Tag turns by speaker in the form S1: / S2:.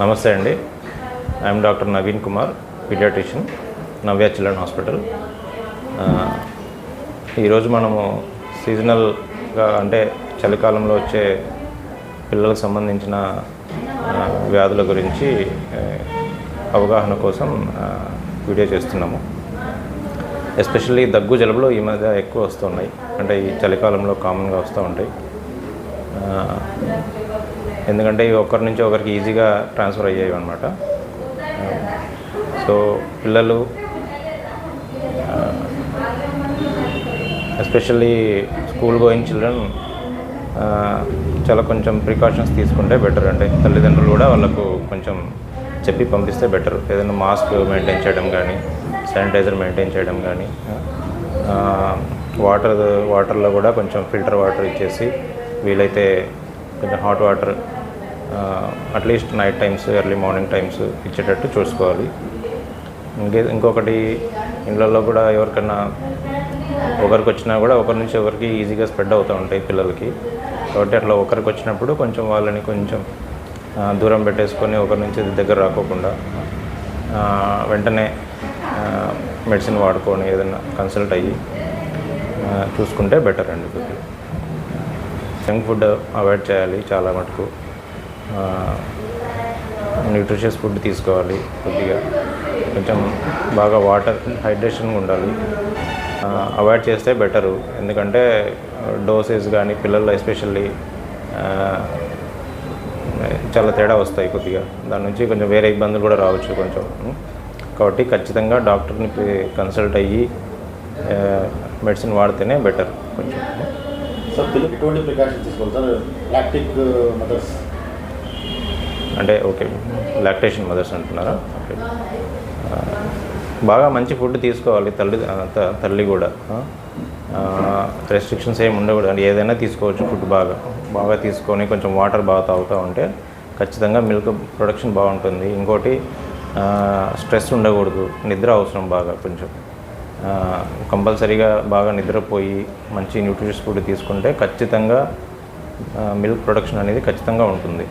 S1: నమస్తే అండి. I'm doctor Naveen Kumar paediatrician Navya children hospital ఈరోజు మనము సీజనల్గా అంటే చలికాలంలో వచ్చే పిల్లలకు సంబంధించిన వ్యాధుల గురించి అవగాహన కోసం వీడియో చేస్తున్నాము. ఎస్పెషల్లీ దగ్గు జలుబులో ఈ మధ్య ఎక్కువ వస్తున్నాయి. అంటే ఈ చలికాలంలో కామన్గా వస్తూ ఉంటాయి. ఎందుకంటే ఇవి ఒకరి నుంచి ఒకరికి ఈజీగా ట్రాన్స్ఫర్ అయ్యాయి అనమాట సో పిల్లలు ఎస్పెషల్లీ స్కూల్ గోయింగ్ చిల్డ్రన్ చాలా కొంచెం ప్రికాషన్స్ తీసుకుంటే బెటర్ అంటే తల్లిదండ్రులు కూడా వాళ్ళకు కొంచెం చెప్పి పంపిస్తే బెటర్. ఏదైనా మాస్క్ మెయింటైన్ చేయడం కానీ శానిటైజర్ మెయింటైన్ చేయడం కానీ వాటర్ వాటర్లో కూడా కొంచెం ఫిల్టర్ వాటర్ ఇచ్చేసి వీలైతే కొంచెం hot water at least night times early morning times ఇచ్చేటట్టు చూసుకోవాలి. ఇంకే ఇంకొకటి ఇళ్ళల్లో కూడా ఎవరికైనా ఒకరికి వచ్చినా కూడా ఒకరి నుంచి ఒకరికి ఈజీగా స్ప్రెడ్ అవుతూ ఉంటాయి పిల్లలకి. కాబట్టి అట్లా ఒకరికి వచ్చినప్పుడు కొంచెం వాళ్ళని కొంచెం దూరం పెట్టేసుకొని ఒకరి నుంచి దగ్గర రాకోకుండా వెంటనే మెడిసిన్ వాడుకొని ఏదైనా కన్సల్ట్ అయ్యి చూసుకుంటే బెటర్ అండి. కొద్దిగా జంక్ ఫుడ్ అవాయిడ్ చేయాలి చాలా మటుకు. న్యూట్రిషియస్ ఫుడ్ తీసుకోవాలి కొద్దిగా. కొంచెం బాగా వాటర్ హైడ్రేషన్గా ఉండాలి. అవాయిడ్ చేస్తే బెటరు ఎందుకంటే డోసెస్ కానీ పిల్లల్లో ఎస్పెషల్లీ చాలా తేడా వస్తాయి కొద్దిగా. దాని నుంచి కొంచెం వేరే ఇబ్బందులు కూడా రావచ్చు కొంచెం. కాబట్టి ఖచ్చితంగా డాక్టర్ని కన్సల్ట్ అయ్యి మెడిసిన్ వాడితేనే బెటర్ కొంచెం.
S2: సార్ పిల్లలకి ఎటువంటి ప్రికాషన్స్ తీసుకోవాలి. సార్ లాక్టిక్ మదర్స్ uh,
S1: అంటే ఓకే లాక్టేషన్ మదర్స్ అంటున్నారా? ఓకే. బాగా మంచి ఫుడ్ తీసుకోవాలి తల్లి త- తల్లి కూడా. రెస్ట్రిక్షన్స్ ఏమి ఉండకూడదు అంటే ఏదైనా తీసుకోవచ్చు ఫుడ్ బాగా. బాగా తీసుకొని కొంచెం వాటర్ బాగా తాగుతూ ఉంటే ఖచ్చితంగా మిల్క్ ప్రొడక్షన్ బాగుంటుంది. ఇంకోటి స్ట్రెస్ ఉండకూడదు. నిద్ర అవసరం బాగా కొంచెం. కంపల్సరీగా బాగా నిద్రపోయి మంచి న్యూట్రిషియస్ ఫుడ్ తీసుకుంటే ఖచ్చితంగా మిల్క్ ప్రొడక్షన్ అనేది ఖచ్చితంగా ఉంటుంది.